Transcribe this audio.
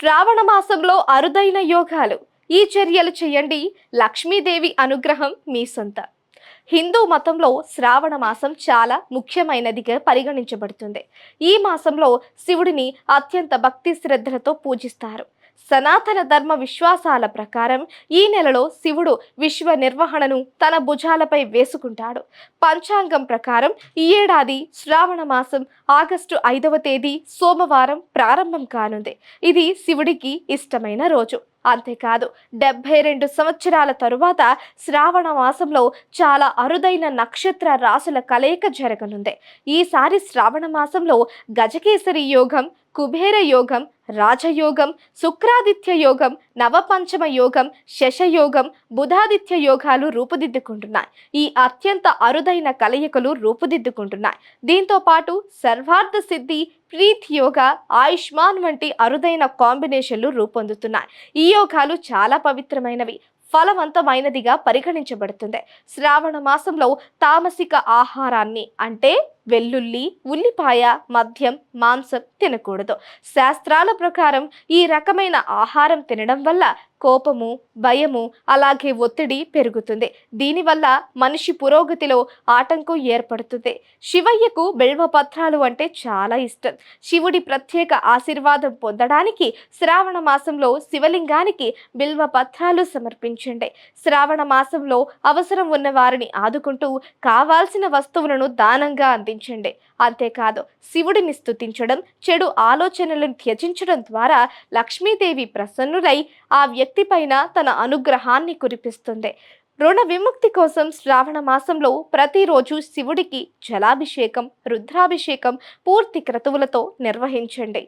శ్రావణ మాసంలో అరుదైన యోగాలు. ఈ చర్యలు చేయండి. లక్ష్మీదేవి అనుగ్రహం మీ సొంత. హిందూ మతంలో శ్రావణ మాసం చాలా ముఖ్యమైనదిగా పరిగణించబడుతుంది. ఈ మాసంలో శివుడిని అత్యంత భక్తి శ్రద్ధలతో పూజిస్తారు. సనాతన ధర్మ విశ్వాసాల ప్రకారం ఈ నెలలో శివుడు విశ్వ నిర్వహణను తన భుజాలపై వేసుకుంటాడు. పంచాంగం ప్రకారం ఈ ఏడాది శ్రావణ మాసం ఆగస్టు ఐదవ తేదీ సోమవారం ప్రారంభం కానుంది. ఇది శివుడికి ఇష్టమైన రోజు. అంతేకాదు డెబ్బై రెండు సంవత్సరాల తరువాత శ్రావణ మాసంలో చాలా అరుదైన నక్షత్ర రాసుల కలయిక జరగనుంది. ఈసారి శ్రావణ మాసంలో గజకేసరి యోగం కుబేర యోగం రాజయోగం శుక్రాదిత్య యోగం నవపంచమ యోగం శశయోగం బుధాదిత్య యోగాలు రూపుదిద్దుకుంటున్నాయి. ఈ అత్యంత అరుదైన కలయికలు రూపుదిద్దుకుంటున్నాయి. దీంతో పాటు సర్వార్థ సిద్ధి ప్రీత్ యోగా ఆయుష్మాన్ వంటి అరుదైన కాంబినేషన్లు రూపొందుతున్నాయి. ఈ యోగాలు చాలా పవిత్రమైనవి ఫలవంతమైనదిగా పరిగణించబడుతుంది. శ్రావణ మాసంలో తామసిక ఆహారాన్ని అంటే వెల్లుల్లి ఉల్లిపాయ మద్యం మాంసం తినకూడదు. శాస్త్రాల ప్రకారం ఈ రకమైన ఆహారం తినడం వల్ల కోపము భయము అలాగే ఒత్తిడి పెరుగుతుంది. దీనివల్ల మనిషి పురోగతిలో ఆటంకం ఏర్పడుతుంది. శివయ్యకు పత్రాలు అంటే చాలా ఇష్టం. శివుడి ప్రత్యేక ఆశీర్వాదం పొందడానికి శ్రావణ మాసంలో శివలింగానికి బిల్వ పత్రాలు సమర్పించండి. శ్రావణ మాసంలో అవసరం ఉన్న వారిని ఆదుకుంటూ కావాల్సిన వస్తువులను దానంగా సాధించండి. అంతేకాదు శివుడిని స్తుతించడం చెడు ఆలోచనలను త్యజించడం ద్వారా లక్ష్మీదేవి ప్రసన్నులై ఆ వ్యక్తి పైన తన అనుగ్రహాన్ని కురిపిస్తుంది. రుణ విముక్తి కోసం శ్రావణ మాసంలో ప్రతిరోజు శివుడికి జలాభిషేకం రుద్రాభిషేకం పూర్తి క్రతువులతో నిర్వహించండి.